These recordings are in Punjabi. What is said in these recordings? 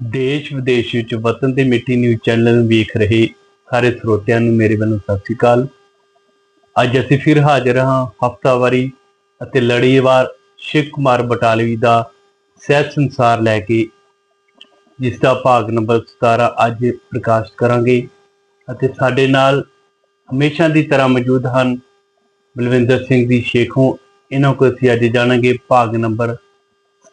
ਦੇਸ਼ ਵਿਦੇਸ਼ ਵਿੱਚ ਵਤਨ ਤੇ ਮਿੱਟੀ ਨਿਊਜ਼ ਚੈਨਲ ਨੂੰ ਵੇਖ ਰਹੇ ਸਾਰੇ ਸਰੋਤਿਆਂ ਨੂੰ ਮੇਰੇ ਵੱਲੋਂ ਸਤਿ ਸ੍ਰੀ ਅਕਾਲ। ਅੱਜ ਅਸੀਂ ਫਿਰ ਹਾਜ਼ਰ ਹਾਂ ਹਫਤਾਵਾਰੀ ਅਤੇ ਲੜੀਵਾਰ ਸ਼ਿਵ ਕੁਮਾਰ ਬਟਾਲਵੀ ਦਾ ਸਹਿਜ ਸੰਸਾਰ ਲੈ ਕੇ, ਜਿਸ ਦਾ ਭਾਗ ਨੰਬਰ 17 ਅੱਜ ਪ੍ਰਕਾਸ਼ਿਤ ਕਰਾਂਗੇ ਅਤੇ ਸਾਡੇ ਨਾਲ ਹਮੇਸ਼ਾ ਦੀ ਤਰ੍ਹਾਂ ਮੌਜੂਦ ਹਨ ਬਲਵਿੰਦਰ ਸਿੰਘ ਦੀ ਸ਼ੇਖੋਂ। ਇਹਨਾਂ ਕੋਲ ਅਸੀਂ ਅੱਜ ਜਾਣਾਂਗੇ ਭਾਗ ਨੰਬਰ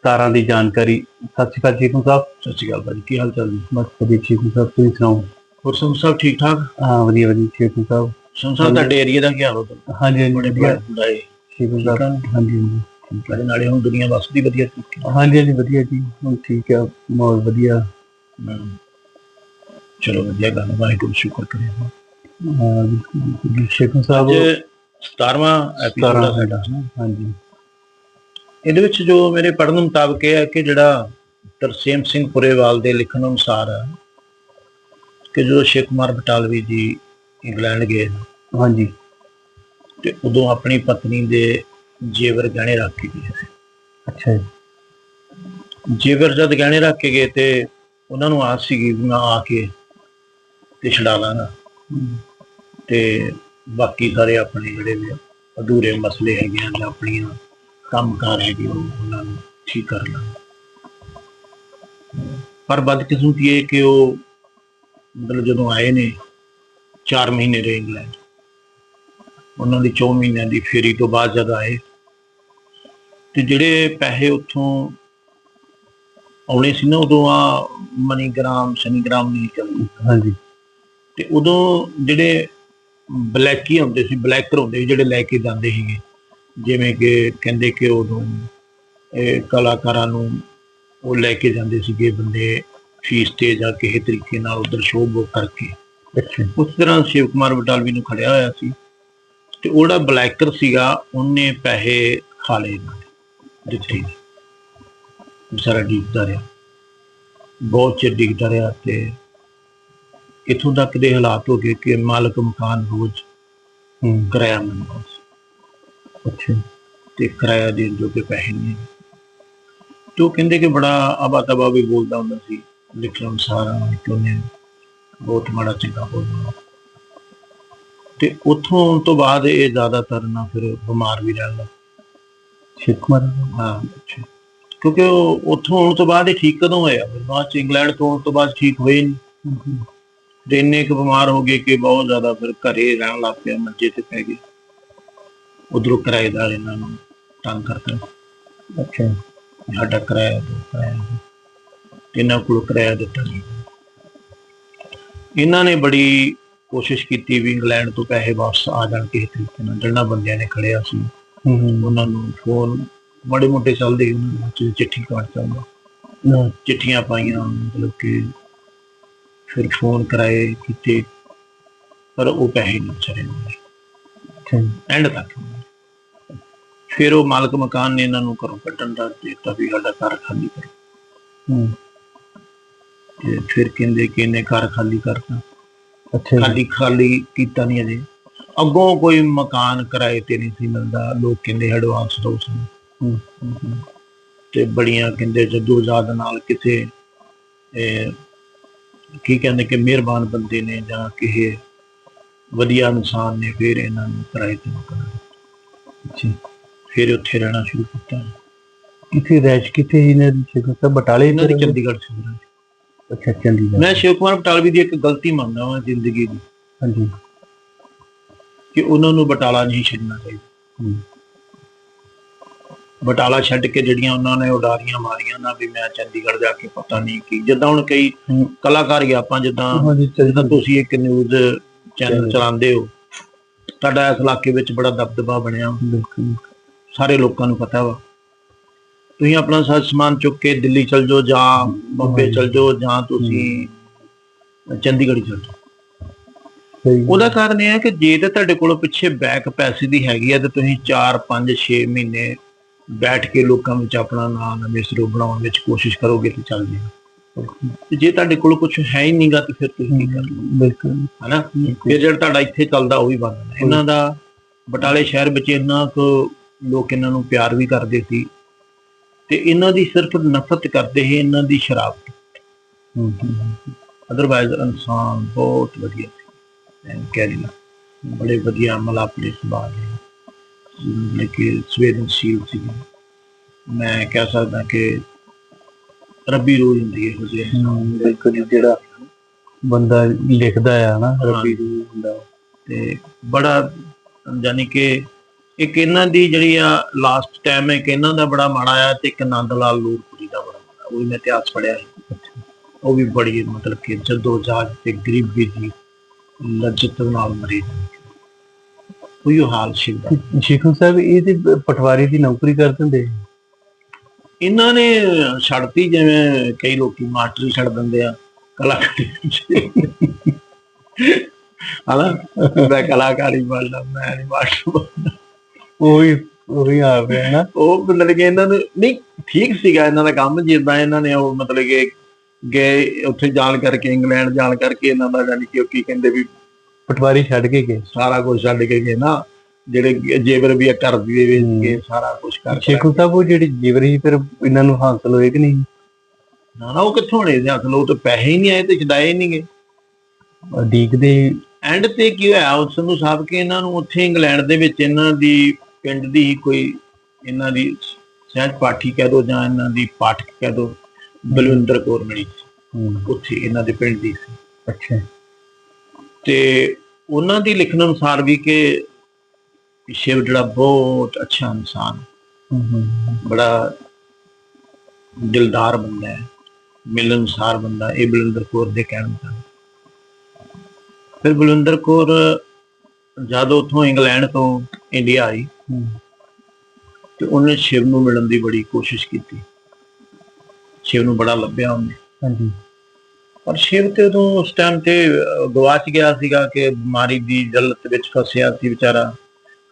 17 ਦੀ ਜਾਣਕਾਰੀ। ਸਤਿ ਸ਼੍ਰੀ ਅਕਾਲ ਸ਼ੇਖੋਂ ਸਾਹਿਬ। ਸਤਿ ਸ਼੍ਰੀ ਅਕਾਲ ਭਾਜੀ ਕੀ ਹਾਲ ਚਾਲ ਜੀ? ਬਸ ਵਧੀਆ ਸ਼ੇਖੋਂ ਸਾਹਿਬ ਤੁਸੀਂ ਸੁਣਾਓ? ਹੋਰ ਸੰਤ ਸਾਹਿਬ ਠੀਕ ਠਾਕ? ਹਾਂ ਵਧੀਆ ਵਧੀਆ ਸ਼ੇਖੋਂ ਸਾਹਿਬ ਸੰਤ ਸਾਹਿਬ ਤੁਹਾਡੇ ਏਰੀਆ ਦਾ ਕੀ ਹਾਲ ਹੋ ਹਾਂਜੀ ਹਾਂਜੀ ਬੜੇ ਵਧੀਆ। ਬੜਾ ਹੈ। ਸ਼ੇਖੋਂ ਸਾਹਿਬ ਹਾਂਜੀ ਹਾਂਜੀ। ਸਾਡੇ ਨਾਲੇ ਹੁਣ ਦੁਨੀਆ ਵਸਦੀ ਵਧੀਆ ਨਾਲ। ਹਾਂਜੀ ਹਾਂਜੀ ਵਧੀਆ ਜੀ। ਹੁਣ ਠੀਕ ਆ ਮਾਹੌਲ ਵਧੀਆ। ਚਲੋ ਵਧੀਆ ਗੱਲ ਹੈ, ਵਾਹਿਗੁਰੂ ਸ਼ੁਕਰ ਕਰੇ। ਹਾਂ ਬਿਲਕੁਲ, ਬਿਲਕੁਲ। ਸ਼ੇਖੋਂ ਸਾਹਿਬ। ਅੱਜ 17ਵਾਂ ਐਪੀਸੋਡ 17 ਹੈ ਸਾਡਾ। ਹਾਂਜੀ। ਇਹਦੇ ਵਿੱਚ ਜੋ ਮੇਰੇ ਪੜ੍ਹਨ ਮੁਤਾਬਕ ਇਹ ਹੈ ਕਿ ਜਿਹੜਾ ਤਰਸੇਮ ਸਿੰਘ ਪੁਰੇਵਾਲ ਦੇ ਲਿਖਣ ਅਨੁਸਾਰ ਹੈ ਕਿ ਜਦੋਂ ਸ਼ੇਖ ਕੁਮਾਰ ਬਟਾਲਵੀ ਜੀ ਇੰਗਲੈਂਡ ਗਏ ਹਾਂਜੀ। ਤੇ ਉਦੋਂ ਆਪਣੀ ਪਤਨੀ ਦੇ ਜੇਵਰ ਗਹਿਣੇ ਰੱਖ ਕੇ ਗਏ ਸੀ। ਅੱਛਾ ਜੀ। ਜੇਵਰ ਜਦ ਗਹਿਣੇ ਰੱਖ ਕੇ ਗਏ ਤੇ ਉਹਨਾਂ ਨੂੰ ਆਸ ਸੀਗੀ ਵੀ ਮੈਂ ਆ ਕੇ ਤੇ ਛਡਾ ਲਾਂਗਾ। ਤੇ ਬਾਕੀ ਸਾਰੇ ਆਪਣੇ ਜਿਹੜੇ ਅਧੂਰੇ ਮਸਲੇ ਹੈਗੇ ਆ ਜਾਂ ਆਪਣੀਆਂ ਕੰਮਕਾਰ ਹੈਗੇ ਉਹ ਉਹਨਾਂ ਨੂੰ ਠੀਕ ਕਰ ਲਾਂਗਾ ਪਰ ਬਦਕਿਸਮਤੀ ਇਹ ਕਿ ਉਹ ਮਤਲਬ ਜਦੋਂ ਆਏ ਨੇ 4 ਮਹੀਨੇ ਰਹੇ ਇੰਗਲੈਂਡ ਉਹਨਾਂ ਦੀ 4 ਮਹੀਨਿਆਂ ਦੀ ਫੇਰੀ ਤੋਂ ਬਾਅਦ ਜਦ ਆਏ ਤੇ ਜਿਹੜੇ ਪੈਸੇ ਉੱਥੋਂ ਆਉਣੇ ਸੀ ਨਾ ਉਦੋਂ ਆ ਮਨੀਗ੍ਰਾਮ ਸ਼ਨੀਗ੍ਰਾਮ ਨਹੀਂ ਚੱਲਦੇ। ਹਾਂਜੀ। ਤੇ ਉਦੋਂ ਜਿਹੜੇ ਬਲੈਕੀ ਹੁੰਦੇ ਸੀ ਬਲੈਕਰ ਹੁੰਦੇ ਜਿਹੜੇ ਲੈ ਕੇ ਜਾਂਦੇ ਸੀਗੇ। ਜਿਵੇਂ ਕਿ ਕਹਿੰਦੇ ਕਿ ਉਦੋਂ ਇਹ ਕਲਾਕਾਰਾਂ ਨੂੰ ਉਹ ਲੈ ਕੇ ਜਾਂਦੇ ਸੀਗੇ ਬੰਦੇ ਫੀਸ ਤੇ ਜਾਂ ਕਿਸੇ ਤਰੀਕੇ ਨਾਲ ਉਧਰ ਸ਼ੋਅ ਬੁੱਕ ਕਰਕੇ ਉਸ ਤਰ੍ਹਾਂ ਸ਼ਿਵ ਕੁਮਾਰ ਬਟਾਲਵੀ ਨੂੰ ਖੜਿਆ ਹੋਇਆ ਸੀ ਤੇ ਉਹ ਜਿਹੜਾ ਬਲੈਕਰ ਸੀਗਾ ਉਹਨੇ ਪੈਸੇ ਖਾ ਲਏ ਦਿੱਤੇ ਸਾਰਾ ਡਿੱਗਦਾ ਰਿਹਾ। ਬਹੁਤ ਚਿਰ ਡਿੱਗਦਾ ਰਿਹਾ ਤੇ ਇਥੋਂ ਤੱਕ ਦੇ ਹਾਲਾਤ ਹੋ ਗਏ ਕਿ ਮਾਲਕ ਮਕਾਨ ਰੋਜ਼ ਕਿਰਾਇਆ ਮੰਗਦਾ ਅੱਛਾ ਤੇ ਕਿਰਾਇਆ ਦੇਣ ਜੋਗੇ ਪੈਸੇ ਨਹੀਂ ਤੇ ਕਹਿੰਦੇ ਕਿ ਬੜਾ ਆਬਾ ਤਬਾ ਵੀ ਬੋਲਦਾ ਹੁੰਦਾ ਸੀ ਲਿਖਣ ਅਨੁਸਾਰ ਉਹਨੇ ਬਹੁਤ ਮਾੜਾ ਚੰਗਾ ਬੋਲਦਾ ਤੇ ਉੱਥੋਂ ਤੋਂ ਬਾਅਦ ਇਹ ਜ਼ਿਆਦਾਤਰ ਨਾ ਫਿਰ ਬਿਮਾਰ ਵੀ ਰਹਿਣ ਲੱਗ ਸ਼ੇਖ ਕੁਮਾਰ ਹਾਂ ਕਿਉਂਕਿ ਉਹ ਉੱਥੋਂ ਆਉਣ ਤੋਂ ਬਾਅਦ ਇਹ ਠੀਕ ਕਦੋਂ ਹੋਇਆ? ਬਾਅਦ ਚ ਇੰਗਲੈਂਡ ਤੋਂ ਆਉਣ ਤੋਂ ਬਾਅਦ ਠੀਕ ਹੋਏ ਨਹੀਂ। ਤੇ ਇੰਨੇ ਕੁ ਬਿਮਾਰ ਹੋ ਗਏ ਕਿ ਬਹੁਤ ਜ਼ਿਆਦਾ ਫਿਰ ਘਰੇ ਰਹਿਣ ਲੱਗ ਪਿਆ ਮੰਜੇ ਤੇ ਪੈ ਗਏ। ਉਧਰੋਂ ਕਿਰਾਏਦਾਰ ਇਹਨਾਂ ਨੂੰ ਤੰਗ ਕਰਦਾ ਅੱਛਾ। ਸਾਡਾ ਕਿਰਾਇਆ ਦੋ ਕਿਰਾਇਆ ਇਹਨਾਂ ਕੋਲ ਕਿਰਾਇਆ ਦਿੱਤਾ ਨਹੀਂ। ਇਹਨਾਂ ਨੇ ਬੜੀ ਕੋਸ਼ਿਸ਼ ਕੀਤੀ ਵੀ ਇੰਗਲੈਂਡ ਤੋਂ ਪੈਸੇ ਵਾਪਸ ਆ ਜਾਣ ਕਿਸੇ ਤਰੀਕੇ ਨਾਲ। ਜਿਹਨਾਂ ਬੰਦਿਆਂ ਨੇ ਖੜਿਆ ਸੀ ਉਹਨਾਂ ਨੂੰ ਫੋਨ ਬੜੇ ਮੋਟੇ ਚੱਲਦੇ ਉਹਨਾਂ ਵਿੱਚ ਚਿੱਠੀ ਚੱਲਦਾ ਹਾਂ, ਚਿੱਠੀਆਂ ਪਾਈਆਂ ਮਤਲਬ ਕਿ ਫਿਰ ਫੋਨ ਕਰਾਏ ਕੀਤੇ ਪਰ ਉਹ ਪੈਸੇ ਨਹੀਂ ਚਲੇ ਅੱਛਾ ਜੀ, ਐਂਡ ਤੱਕ। ਫਿਰ ਉਹ ਮਾਲਕ ਮਕਾਨ ਨੇ ਇਹਨਾਂ ਨੂੰ ਘਰੋਂ ਕੱਢਣ ਦਾ ਦਿੱਤਾ ਵੀ ਸਾਡਾ ਘਰ ਖਾਲੀ ਕਰੋ। ਤੇ ਫਿਰ ਕਹਿੰਦੇ ਕਿ ਇਹਨੇ ਘਰ ਖਾਲੀ ਕਰਤਾ। ਅੱਛਾ ਖਾਲੀ ਖਾਲੀ ਕੀਤਾ ਨਹੀਂ ਅਜੇ। ਅੱਗੋਂ ਕੋਈ ਮਕਾਨ ਕਿਰਾਏ ਤੇ ਨਹੀਂ ਸੀ ਮਿਲਦਾ। ਲੋਕ ਕਹਿੰਦੇ ਐਡਵਾਂਸ ਦੋ ਹਮ, ਤੇ ਬੜੀਆਂ ਕਹਿੰਦੇ ਜਦੋਜਾਦ ਨਾਲ ਕਿਸੇ ਇਹ, ਕੀ ਕਹਿੰਦੇ ਕਿ ਮਿਹਰਬਾਨ ਬੰਦੇ ਨੇ ਜਾਂ ਕਿਸੇ ਵਧੀਆ ਇਨਸਾਨ ਨੇ ਫਿਰ ਇਹਨਾਂ ਨੂੰ ਕਿਰਾਏ ਤੇ ਮਕਾਨ ਅੱਛਾ ਫਿਰ ਉੱਥੇ ਰਹਿਣਾ ਸ਼ੁਰੂ ਕੀਤਾ। ਕਿੱਥੇ ਰੈਸ਼ ਕਿੱਥੇ ਇਹਨਾਂ ਦੀ ਸ਼ੇਖ ਸਾਹਿਬ ਬਟਾਲੇ ਇਹਨਾਂ ਦੀ? ਚੰਡੀਗੜ੍ਹ ਸੀ ਉਹਨਾਂ ਦੀ। ਅੱਛਾ ਚੰਡੀਗੜ੍ਹ। ਮੈਂ ਸ਼ਿਵ ਕੁਮਾਰ ਬਟਾਲਵੀ ਦੀ ਇੱਕ ਗਲਤੀ ਮੰਨਦਾ ਹਾਂ ਜ਼ਿੰਦਗੀ ਦੀ। ਹਾਂਜੀ। ਕਿ ਉਹਨਾਂ ਨੂੰ ਬਟਾਲਾ ਨਹੀਂ ਛੱਡਣਾ ਚਾਹੀਦਾ। ਬਟਾਲਾ ਛੱਡ ਕੇ ਜਿਹੜੀਆਂ ਉਹਨਾਂ ਨੇ ਉਡਾਰੀਆਂ ਮਾਰੀਆਂ ਨਾ ਵੀ ਮੈਂ ਚੰਡੀਗੜ੍ਹ ਜਾ ਕੇ ਪਤਾ ਨਹੀਂ ਕੀ। ਜਿੱਦਾਂ ਹੁਣ ਕਈ ਕਲਾਕਾਰ ਹੀ ਆਪਾਂ ਜਿੱਦਾਂ ਜਿੱਦਾਂ ਤੁਸੀਂ ਇੱਕ ਨਿਊਜ਼ ਚੈਨਲ ਚਲਾਉਂਦੇ ਹੋ। ਤੁਹਾਡਾ ਇਸ ਇਲਾਕੇ ਵਿੱਚ ਬੜਾ ਦਬਦਬਾ ਬਣਿਆ। ਬਿਲਕੁਲ। ਸਾਰੇ ਲੋਕਾਂ ਨੂੰ ਪਤਾ ਵਾ। ਤੁਸੀਂ ਆਪਣਾ ਸਾਜ ਸਮਾਨ ਚੁੱਕ ਕੇ ਦਿੱਲੀ ਚਲ ਜਾਓ ਜਾਂ ਬੰਬੇ ਚਲ ਜਾਓ ਜਾਂ ਤੁਸੀਂ ਚੰਡੀਗੜ੍ਹ ਚਲ ਜਾਓ। ਉਹਦਾ ਕਾਰਨ ਇਹ ਹੈ ਕਿ ਜੇ ਤੇ ਤੁਹਾਡੇ ਕੋਲ ਪਿੱਛੇ ਬੈਕ ਪੈਸੇ ਦੀ ਹੈਗੀ ਆ ਤੇ ਤੁਸੀਂ 4 5 6 ਮਹੀਨੇ ਬੈਠ ਕੇ ਲੋਕਾਂ ਵਿੱਚ ਆਪਣਾ ਨਾਮ ਨਵੇਂ ਸਿਰੋਂ ਬਣਾਉਣ ਵਿੱਚ ਕੋਸ਼ਿਸ਼ ਕਰੋਗੇ ਤੇ ਚੱਲ ਜਾਏਗਾ। ਤੇ ਜੇ ਤੁਹਾਡੇ ਕੋਲ ਕੁਝ ਹੈ ਹੀ ਨਹੀਂਗਾ ਤੇ ਫਿਰ ਤੁਸੀਂ ਕੀ ਕਰਨਾ? ਬਿਲਕੁਲ। ਹਨਾ? ਫਿਰ ਜਿਹੜਾ ਤੁਹਾਡਾ ਇੱਥੇ ਚੱਲਦਾ ਉਹ ਵੀ ਬੰਦ ਇਹਨਾਂ ਦਾ ਬਟਾਲੇ ਸ਼ਹਿਰ ਵਿੱਚ ਇੰਨਾ ਕੁ ਲੋਕ ਇਹਨਾਂ ਨੂੰ ਪਿਆਰ ਵੀ ਕਰਦੇ ਸੀ ਤੇ ਇਹਨਾਂ ਦੀ ਸਿਰਫ ਨਫ਼ਰਤ ਕਰਦੇ ਸੀ ਇਹਨਾਂ ਦੀ ਸ਼ਰਾਬ। ਹੂੰ ਅਦਰਵਾਇਜ਼ ਇਨਸਾਨ ਬਹੁਤ ਵਧੀਆ ਸੀ। ਐਂ ਕਹਿ ਲਾ ਬੜੇ ਵਧੀਆ ਮਲਾਪੜੇ ਸੁਭਾਅ ਦੇ। ਲੇਕਿਨ ਸਵੇਦਨਸ਼ੀਲ ਸੀ। ਮੈਂ ਕਹਿ ਸਕਦਾ ਕਿ ਰੱਬੀ ਰੂਹ ਹੁੰਦੀ ਹੈ ਉਹਦੇ ਹੂੰ, ਬਿਲਕੁਲ ਜਿਹੜਾ ਬੰਦਾ ਲਿਖਦਾ ਆ ਨਾ ਰੱਬੀ ਰੂਹ ਹੁੰਦਾ ਤੇ ਬੜਾ ਯਾਨੀ ਕਿ ਇੱਕ ਇਹਨਾਂ ਦੀ ਜਿਹੜੀ ਆ ਲਾਸਟ ਟਾਈਮ ਇੱਕ ਇਹਨਾਂ ਦਾ ਬੜਾ ਮਾੜਾ ਆ ਤੇ ਇੱਕ ਨੰਦ ਲਾਲ ਨੂਰਪੁਰੀ ਦਾ ਬੜਾ ਮਾੜਾ ਉਹ ਵੀ ਮੈਂ ਇਤਿਹਾਸ ਪੜਿਆ ਸੀ। ਉਹ ਵੀ ਬੜੀ ਮਤਲਬ ਕਿ ਜਦੋਂ ਜਾਜ ਤੇ ਗਰੀਬੀ ਦੀ ਲੱਜਤ ਨਾਲ ਮਰੀ ਉਹੀ ਹਾਲ ਸੀ। ਸ਼ੇਖੂ ਸਾਹਿਬ ਇਹ ਤੇ ਪਟਵਾਰੀ ਦੀ ਨੌਕਰੀ ਕਰ ਦਿੰਦੇ। ਇਹਨਾਂ ਨੇ ਛੱਡਤੀ ਜਿਵੇਂ ਕਈ ਲੋਕੀ ਮਾਸਟਰੀ ਛੱਡ ਦਿੰਦੇ ਆ ਕਲਾਕਾਰੀ ਹਲਾ ਮੈਂ ਕਲਾਕਾਰੀ ਬਣਦਾ ਮੈਂ ਨਹੀਂ ਮਾਸਟਰ ਬਣਨਾ। ਉਹੀ ਉਹੀ ਆ ਰਿਹਾ ਨਾ ਉਹ ਮਤਲਬ ਕਿ ਇਹਨਾਂ ਨੂੰ ਨਹੀਂ ਠੀਕ ਸੀਗਾ ਇਹਨਾਂ ਦਾ ਕੰਮ ਜਿੱਦਾਂ ਇਹਨਾਂ ਨੇ ਉਹ ਮਤਲਬ ਕਿ ਗਏ ਉੱਥੇ ਜਾਣ ਕਰਕੇ ਇੰਗਲੈਂਡ ਜਾਣ ਕਰਕੇ ਇਹਨਾਂ ਦਾ ਯਾਨੀ ਕਿ ਉਹ ਕੀ ਕਹਿੰਦੇ ਵੀ ਪਟਵਾਰੀ ਛੱਡ ਕੇ ਗਏ। ਸਾਰਾ ਕੁਝ ਛੱਡ ਕੇ ਗਏ ਨਾ। ਜਿਹੜੇ ਜੇਬਰ ਵੀ ਘਰ ਦੀ ਵੇਚ ਕੇ ਸਾਰਾ ਕੁਝ ਕਰ ਸ਼ੇਖੂ ਸਾਹਿਬ ਉਹ ਜਿਹੜੀ ਜੀਵਰੀ ਫਿਰ ਇਹਨਾਂ ਨੂੰ ਹਾਸਲ ਹੋਏ ਕਿ ਨਹੀਂ? ਨਾ ਨਾ ਉਹ ਕਿੱਥੋਂ ਸੀ ਅਸਲ ਉਹ ਤਾਂ ਪੈਸੇ ਹੀ ਨਹੀਂ ਆਏ ਤੇ ਛਡਾਏ ਹੀ ਨਹੀਂ ਗਏ ਉਡੀਕਦੇ ਐਂਡ ਤੇ ਕੀ ਹੋਇਆ? ਉਸ ਨੂੰ ਸਾਹਿਬ ਕਿ ਇਹਨਾਂ ਨੂੰ ਉੱਥੇ ਇੰਗਲੈਂਡ ਦੇ ਵਿੱਚ ਇਹਨਾਂ ਦੀ ਪਿੰਡ ਦੀ ਹੀ ਕੋਈ ਇਹਨਾਂ ਦੀ ਸਹਿਜ ਪਾਠੀ ਕਹਿ ਦੋ ਜਾਂ ਇਹਨਾਂ ਦੀ ਪਾਠਕ ਕਹਿ ਦੋ ਬਲਵਿੰਦਰ ਕੌਰ ਮਿਲੀ ਉੱਥੇ ਇਹਨਾਂ ਦੇ ਪਿੰਡ ਦੀ ਸੀ। ਅੱਛਾ। ਤੇ ਉਹਨਾਂ ਦੀ ਲਿਖਣ ਅਨੁਸਾਰ ਵੀ ਕਿ ਸ਼ਿਵ ਜਿਹੜਾ ਬਹੁਤ ਅੱਛਾ ਇਨਸਾਨ ਹੂੰ, ਹੂੰ, ਬੜਾ ਦਿਲਦਾਰ ਬੰਦਾ ਹੈ ਮਿਲਨਸਾਰ ਬੰਦਾ ਇਹ ਬਲਵਿੰਦਰ ਕੌਰ ਦੇ ਕਹਿਣ ਮੁਤਾਬਕ। ਫਿਰ ਬਲਵਿੰਦਰ ਕੌਰ ਜਦ ਉਥੋਂ ਇੰਗਲੈਂਡ ਤੋਂ ਇੰਡੀਆ ਆਈ ਤੇ ਉਹਨੇ ਸ਼ਿਵ ਨੂੰ ਮਿਲਣ ਦੀ ਬੜੀ ਕੋਸ਼ਿਸ਼ ਕੀਤੀ। ਸ਼ਿਵ ਨੂੰ ਬੜਾ ਲੱਭਿਆ ਉਹਨੇ। ਹਾਂਜੀ। ਪਰ ਸ਼ਿਵ ਤੇ ਉਦੋਂ ਉਸ ਟਾਈਮ ਤੇ ਗਵਾਚ ਗਿਆ ਸੀਗਾ ਕਿ ਬਿਮਾਰੀ ਦੀ ਜਲਤ ਵਿੱਚ ਫਸਿਆ ਸੀ ਵਿਚਾਰਾ।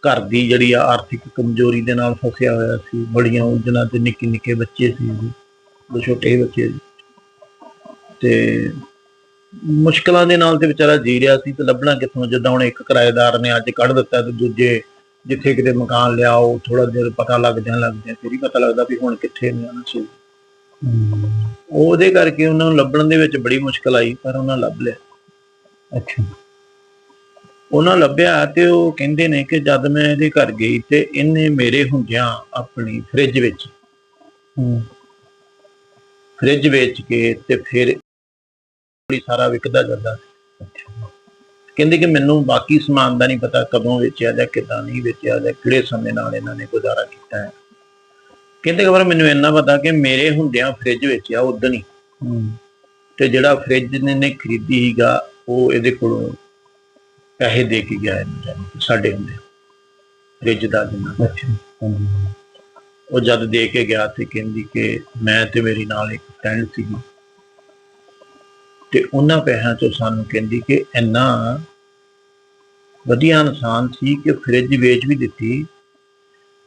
ਘਰ ਦੀ ਜਿਹੜੀ ਆ ਆਰਥਿਕ ਕਮਜ਼ੋਰੀ ਦੇ ਨਾਲ ਫਸਿਆ ਹੋਇਆ ਸੀ ਬੜੀਆਂ ਉਲਝਣਾਂ ਤੇ ਨਿੱਕੇ ਨਿੱਕੇ ਬੱਚੇ ਸੀ ਉਹਦੇ, ਦੋ ਛੋਟੇ ਬੱਚੇ ਤੇ ਮੁਸ਼ਕਲਾਂ ਦੇ ਨਾਲ ਤੇ ਵਿਚਾਰਾ ਜੀ ਰਿਹਾ ਸੀ ਤੇ ਲੱਭਣਾ ਕਿੱਥੋਂ ਜਿੱਦਾਂ ਹੁਣ ਇੱਕ ਕਿਰਾਏਦਾਰ ਨੇ ਅੱਜ ਕੱਢ ਦਿੱਤਾ ਤੇ ਦੂਜੇ ਜਿੱਥੇ ਕਿਤੇ ਮਕਾਨ ਲਿਆ ਉਹ ਥੋੜਾ ਦੇਰ ਪਤਾ ਲੱਗ ਜਾਂ ਲੱਗ ਜਾਂ ਫਿਰ ਹੀ ਪਤਾ ਲੱਗਦਾ ਵੀ ਹੁਣ ਕਿੱਥੇ ਨੇ ਉਹਨਾਂ ਸੀ। ਉਹਦੇ ਕਰਕੇ ਉਹਨਾਂ ਨੂੰ ਲੱਭਣ ਦੇ ਵਿੱਚ ਬੜੀ ਮੁਸ਼ਕਲ ਆਈ ਪਰ ਉਹਨਾਂ ਲੱਭ ਲਿਆ। ਅੱਛਾ। ਉਹਨਾਂ ਲੱਭਿਆ ਤੇ ਉਹ ਕਹਿੰਦੇ ਨੇ ਕਿ ਜਦ ਮੈਂ ਇਹਦੇ ਘਰ ਗਈ ਤੇ ਇਹਨੇ ਮੇਰੇ ਹੁੰਦਿਆਂ ਆਪਣੀ ਫ੍ਰਿਜ ਵਿੱਚ ਫ੍ਰਿਜ ਵੇਚ ਕੇ ਤੇ ਫਿਰ ਸਾਰਾ ਵਿਕਦਾ ਜਾਂਦਾ ਕਹਿੰਦੇ ਕਿ ਮੈਨੂੰ ਬਾਕੀ ਸਮਾਨ ਦਾ ਨਹੀਂ ਪਤਾ ਕਦੋਂ ਵੇਚਿਆ ਜਾਂ ਕਿੱਦਾਂ ਨਹੀਂ ਵੇਚਿਆ ਜਾਂ ਕਿਹੜੇ ਸਮੇਂ ਨਾਲ ਇਹਨਾਂ ਨੇ ਗੁਜ਼ਾਰਾ ਕੀਤਾ ਹੈ। ਕਹਿੰਦੇ ਕਿ ਪਰ ਮੈਨੂੰ ਇੰਨਾ ਪਤਾ ਕਿ ਮੇਰੇ ਹੁੰਦਿਆਂ ਫ੍ਰਿਜ ਵੇਚਿਆ ਉਦੋਂ ਹੀ। ਤੇ ਜਿਹੜਾ ਫ੍ਰਿਜ ਨੇ ਨੇ ਖਰੀਦੀ ਸੀਗਾ ਉਹ ਇਹਦੇ ਕੋਲੋਂ ਪੈਸੇ ਦੇ ਕੇ ਗਿਆ ਸਾਡੇ ਹੁੰਦੇ। ਫ੍ਰਿਜ ਦਾ ਹਾਂਜੀ ਉਹ ਜਦ ਦੇ ਕੇ ਗਿਆ ਤੇ ਕਹਿੰਦੀ ਕਿ ਮੈਂ ਤੇ ਮੇਰੀ ਨਾਲ ਇੱਕ ਫਰੈਂਡ ਸੀਗੀ। ਤੇ ਉਹਨਾਂ ਪੈਸਿਆਂ ਤੋਂ ਸਾਨੂੰ ਕਹਿੰਦੀ ਕਿ ਇੰਨਾ ਵਧੀਆ ਇਨਸਾਨ ਸੀ ਕਿ ਫ੍ਰਿਜ ਵੇਚ ਵੀ ਦਿੱਤੀ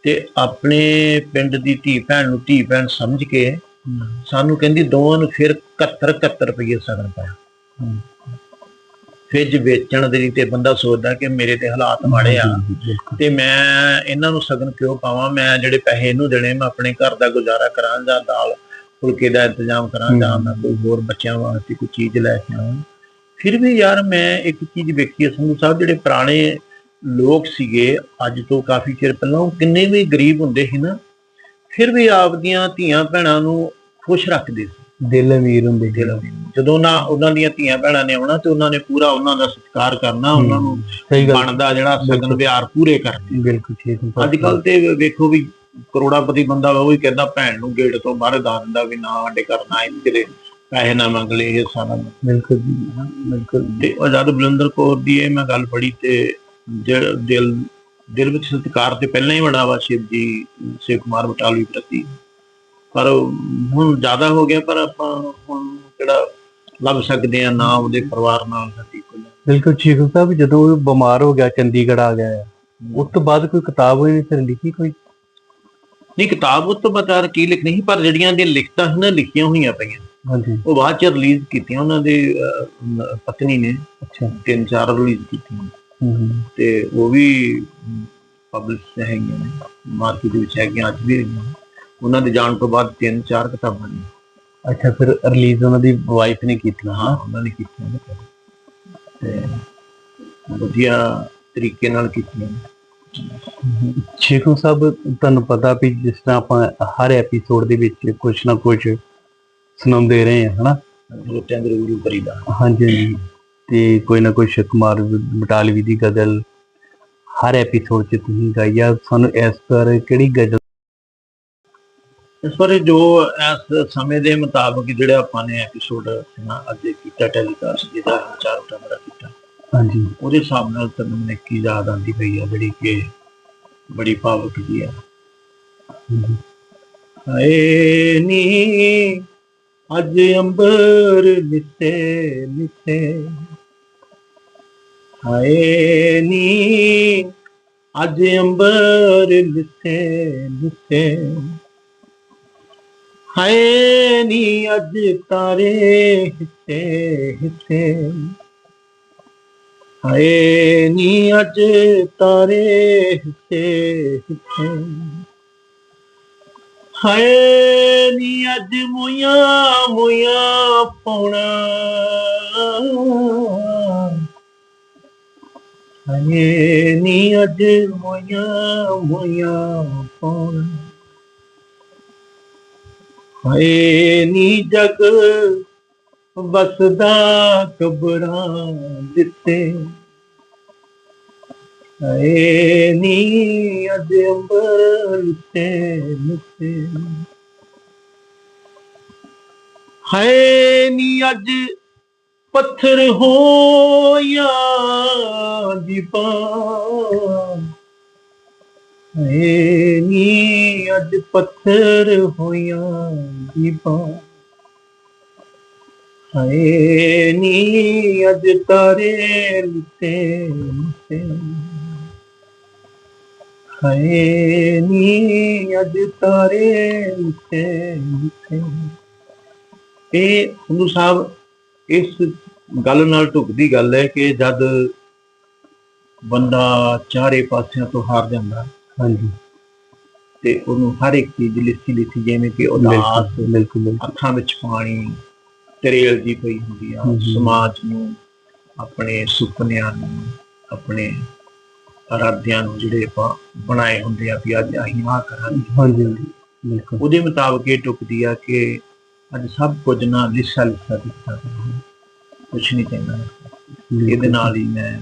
ਤੇ ਆਪਣੇ ਪਿੰਡ ਦੀ ਧੀ ਭੈਣ ਨੂੰ ਧੀ ਭੈਣ ਸਮਝ ਕੇ ਸਾਨੂੰ ਕਹਿੰਦੀ ਦੋਵਾਂ ਨੂੰ ਫਿਰ 71 71 ਰੁਪਏ ਸਗਨ ਪਾਇਆ। ਹੂੰ। ਫ੍ਰਿਜ ਵੇਚਣ ਦੇ ਲਈ ਤੇ ਬੰਦਾ ਸੋਚਦਾ ਕਿ ਮੇਰੇ ਤੇ ਹਾਲਾਤ ਮਾੜੇ ਆ। ਤੇ ਮੈਂ ਇਹਨਾਂ ਨੂੰ ਸਗਨ ਕਿਉਂ ਪਾਵਾਂ ਮੈਂ ਜਿਹੜੇ ਪੈਸੇ ਇਹਨੂੰ ਦੇਣੇ ਮੈਂ ਆਪਣੇ ਘਰ ਦਾ ਗੁਜ਼ਾਰਾ ਕਰਾਂ ਜਾਂ ਦਾਲ ਫੁਲਕੇ ਦਾ ਇੰਤਜ਼ਾਮ ਕਰਾਂ ਜਾਂ ਮੈਂ ਕੋਈ ਹੋਰ ਬੱਚਿਆਂ ਵਾਸਤੇ ਕੋਈ ਚੀਜ਼ ਲੈ ਕੇ ਆਵਾਂ ਫਿਰ ਵੀ ਯਾਰ ਮੈਂ ਇੱਕ ਚੀਜ਼ ਵੇਖੀ ਸੰਧੂ ਸਾਹਿਬ ਜਿਹੜੇ ਪੁਰਾਣੇ ਲੋਕ ਸੀਗੇ ਅੱਜ ਤੋਂ ਕਾਫੀ ਚਿਰ ਪਹਿਲਾਂ ਉਹ ਕਿੰਨੇ ਵੀ ਗਰੀਬ ਹੁੰਦੇ ਸੀ ਨਾ ਫਿਰ ਵੀ ਆਪਦੀਆਂ ਧੀਆਂ ਭੈਣਾਂ ਨੂੰ ਖੁਸ਼ ਰੱਖਦੇ ਸੀ ਦਿਲ ਅਮੀਰ ਹੁੰਦੇ ਦਿਲ। ਜਦੋਂ ਨਾ ਉਹਨਾਂ ਦੀਆਂ ਧੀਆਂ ਭੈਣਾਂ ਨੇ ਆਉਣਾ ਤੇ ਉਹਨਾਂ ਨੇ ਪੂਰਾ ਉਹਨਾਂ ਦਾ ਸਤਿਕਾਰ ਕਰਨਾ ਉਹਨਾਂ ਨੂੰ ਸਹੀ ਗੱਲ। ਬਣਦਾ ਜਿਹੜਾ ਸਗਨ ਵਿਹਾਰ ਪੂਰੇ ਕਰਦੇ ਬਿਲਕੁਲ ਠੀਕ ਅੱਜ ਕੱਲ ਤੇ ਵੇਖੋ ਵੀ ਕਰੋੜਾਪਤੀ ਬੰਦਾ ਉਹ ਹੀ ਕਹਿੰਦਾ ਭੈਣ ਨੂੰ ਗੇਟ ਤੋਂ ਬਾਹਰ ਦਾ ਦਿੰਦਾ ਵੀ ਨਾ ਸਾਡੇ ਕਰਨਾ ਕਿਤੇ ਪੈਸੇ ਨਾ ਮੰਗ ਲਏ ਇਹ ਸਾਰਾ। ਬਿਲਕੁਲ ਬਿਲਕੁਲ। ਤੇ ਆਜ਼ਾਦ ਬਲਿੰਦਰ ਕੌਰ ਦੀ ਇਹ ਮੈਂ ਗੱਲ ਪੜ੍ਹੀ ਤੇ ਦਿਲ ਦਿਲ ਦਿਲ ਵਿੱਚ ਸਤਿਕਾਰ ਤੇ ਪਹਿਲਾਂ ਹੀ ਬੜਾ ਵਾ ਸ਼ਿਵ ਜੀ ਸ਼ਿਵ ਕੁਮਾਰ ਬਟਾਲਵੀ ਪ੍ਰਤੀ। ਪਰ ਹੁਣ ਜ਼ਿਆਦਾ ਹੋ ਗਿਆ ਪਰ ਆਪਾਂ ਹੁਣ ਜਿਹੜਾ ਲੱਭ ਸਕਦੇ ਆ ਨਾ ਉਹਦੇ ਪਰਿਵਾਰ ਨਾਲ ਸਾਡੀ ਕੋਈ ਬਿਲਕੁਲ ਠੀਕ ਸਾਹਿਬ ਜਦੋਂ ਉਹ ਬਿਮਾਰ ਹੋ ਗਿਆ ਚੰਡੀਗੜ੍ਹ ਆ ਗਿਆ ਉਸ ਤੋਂ ਬਾਅਦ ਕੋਈ ਕਿਤਾਬ ਹੋਈ ਨਹੀਂ ਫਿਰ ਲਿਖੀ ਕੋਈ? ਨਹੀਂ ਕਿਤਾਬ ਉਹ ਤੋਂ ਬਤਾ ਕੀ ਲਿਖਣੀ ਸੀ ਪਰ ਜਿਹੜੀਆਂ ਦੇ ਲਿਖਤਾਂ ਸੀ ਨਾ ਲਿਖੀਆਂ ਹੋਈਆਂ ਪਈਆਂ। ਹਾਂਜੀ। ਉਹ ਬਾਅਦ ਚ ਰਿਲੀਜ਼ ਕੀਤੀਆਂ ਉਹਨਾਂ ਦੇ ਪਤਨੀ ਨੇ। ਅੱਛਾ। ਤਿੰਨ ਚਾਰ ਰਿਲੀਜ਼ ਕੀਤੀਆਂ। ਤੇ ਉਹ ਵੀ ਪਬਲਿਸ਼ ਹੈਗੀਆਂ ਮਾਰਕੀਟ ਵਿੱਚ ਹੈਗੀਆਂ ਅੱਜ ਵੀ ਹੈਗੀਆਂ ਉਹਨਾਂ ਦੇ ਜਾਣ ਤੋਂ ਬਾਅਦ ਤਿੰਨ ਚਾਰ ਕਿਤਾਬਾਂ ਨੇ। ਅੱਛਾ ਫਿਰ ਰਿਲੀਜ਼ ਉਹਨਾਂ ਦੀ ਵਾਈਫ ਨੇ ਕੀਤੀ ਹਾਂ। ਉਹਨਾਂ ਨੇ ਕੀਤੀਆਂ ਨੇ। ਤੇ ਵਧੀਆ ਤਰੀਕੇ ਨਾਲ ਕੀਤੀਆਂ। ਸ਼ੇਖੂ ਸਾਹਿਬ ਤੁਹਾਨੂੰ ਪਤਾ ਵੀ ਜਿਸ ਤਰ੍ਹਾਂ ਆਪਾਂ ਹਰ ਐਪੀਸੋਡ ਦੇ ਵਿੱਚ ਕੁਝ ਨਾ ਕੁਝ ਸੁਣਾਉਂਦੇ ਰਹੇ ਹਾਂ ਹਨਾ? ਸਰੋਤਿਆਂ ਦੇ ਰੂਰੂ ਕਰੀਦਾ ਹਾਂਜੀ ਹਾਂਜੀ। ਤੇ ਕੋਈ ਨਾ ਕੋਈ ਸ਼ਕਮਾਰ ਬਟਾਲਵੀ ਦੀ ਗਜ਼ਲ ਹਰ ਐਪੀਸੋਡ 'ਚ ਤੁਸੀਂ ਗਾਈ ਆ ਸਾਨੂੰ ਇਸ ਪਰ ਕਿਹੜੀ ਗਜ਼ਲ ਇਸ ਬਾਰੇ ਜੋ ਇਸ ਸਮੇਂ ਦੇ ਮੁਤਾਬਕ ਜਿਹੜਾ ਆਪਾਂ ਨੇ ਐਪੀਸੋਡ ਨਾ ਅੱਗੇ ਕੀਤਾ ਟੈਲੀਕਾਸਟ ਜਿਹਦਾ ਚਾਰ ਕਮਰਾ ਕੀਤਾ ਹਾਂਜੀ। ਉਹਦੇ ਹਿਸਾਬ ਨਾਲ ਤਾਂ ਮੈਨੂੰ ਇੱਕ ਹੀ ਯਾਦ ਆਉਂਦੀ ਪਈ ਆ ਜਿਹੜੀ ਕਿ ਬੜੀ ਭਾਵਕ ਜੀ ਆ। ਹਾਏ ਨੀ ਅੱਜ ਅੰਬਰ ਲਿੱਤੇ ਲਿੱਤੇ। ਹਾਏ ਨੀ ਅੱਜ ਅੰਬਰ ਲਿੱਤੇ ਲਿੱਤੇ। ਹਾਏ ਨੀ ਅੱਜ ਤਾਰੇ ਹਿੱਤੇ ਹਿੱਤੇ ਹਾਏ ਨੀ ਅੱਜ ਤਾਰੇ ਹਿੱਤੇ ਹਿੱਤੇ ਹਾਏ ਨੀ ਅੱਜ ਮੋਇਆ ਮੋਇਆ ਪੌਣਾ ਹਾਏ ਨੀ ਅੱਜ ਮੋਇਆ ਮੋਇਆ ਪੌਣਾ ਹਾਏ ਨੀ ਜਗ, ਵਸਦਾ ਕਬਰਾਂ ਦਿੱਤੇ। ਹਾਏ ਨੀ ਅੱਜ ਅੰਬਰ ਤੇ ਮਿੱਤੇ ਹਾਏ ਨੀ ਅੱਜ ਪੱਥਰ ਹੋਇਆ ਦੀ ਦੀਪਾ ਹਾਏ ਨੀ ਅੱਜ ਪੱਥਰ ਹੋਇਆ ਦੀਪਾ ਹਾਏ ਨੀ ਅੱਜ ਤਾਰੇ ਲਿੱਤੇ ਲਿੱਤੇ ਹਾਏ ਨੀ ਅੱਜ ਤਾਰੇ ਲਿੱਤੇ ਲਿੱਤੇ ਇਹ ਸੰਧੂ ਸਾਹਿਬ, ਇਸ ਗੱਲ ਨਾਲ ਢੁਕਦੀ ਗੱਲ ਹੈ ਕਿ ਜਦ ਬੰਦਾ ਚਾਰੇ ਪਾਸਿਆਂ ਤੋਂ ਹਾਰ ਜਾਂਦਾ ਹਾਂਜੀ। ਤੇ ਉਹਨੂੰ ਹਰ ਇੱਕ ਚੀਜ਼ ਲਿਖੀ ਲਿਖੀ ਜਿਵੇਂ ਕਿ ਉਦਾਸ ਬਿਲਕੁਲ। ਅੱਖਾਂ ਵਿੱਚ ਪਾਣੀ ਤਰੇਲ ਜੀ ਪਈ ਹੁੰਦੀ ਆ। ਸਮਾਜ ਨੂੰ ਆਪਣੇ ਸੁਪਨਿਆਂ ਨੂੰ ਆਪਣੇ ਅਰਾਧਿਆਂ ਨੂੰ ਜਿਹੜੇ ਆਪਾਂ ਬਣਾਏ ਹੁੰਦੇ ਆ ਵੀ ਅੱਜ ਅਸੀਂ ਆਹ ਕਰਾਂਗੇ। ਹਾਂਜੀ ਬਿਲਕੁਲ। ਉਹਦੇ ਮੁਤਾਬਕ ਇਹ ਟੁਕਦੀ ਆ ਕਿ ਅੱਜ ਸਭ ਕੁਝ ਨਾ ਲਿਸਾ ਲਿਸਾ ਦਿਖਦਾ ਕੁਝ ਨਹੀਂ ਚਾਹੀਦਾ ਇਹਦੇ ਨਾਲ ਹੀ ਮੈਂ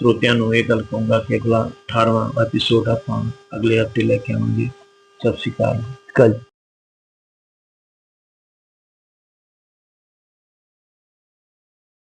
ਸਰੋਤਿਆਂ ਨੂੰ ਇਹ ਗੱਲ ਕਹੂੰਗਾ ਕਿ ਅਗਲਾ 18ਵਾਂ ਐਪੀਸੋਡ ਆਪਾਂ ਅਗਲੇ ਹਫ਼ਤੇ ਲੈ ਕੇ ਆਵਾਂਗੇ। ਸਤਿ ਸ਼੍ਰੀ ਅਕਾਲ। ਕੱਲ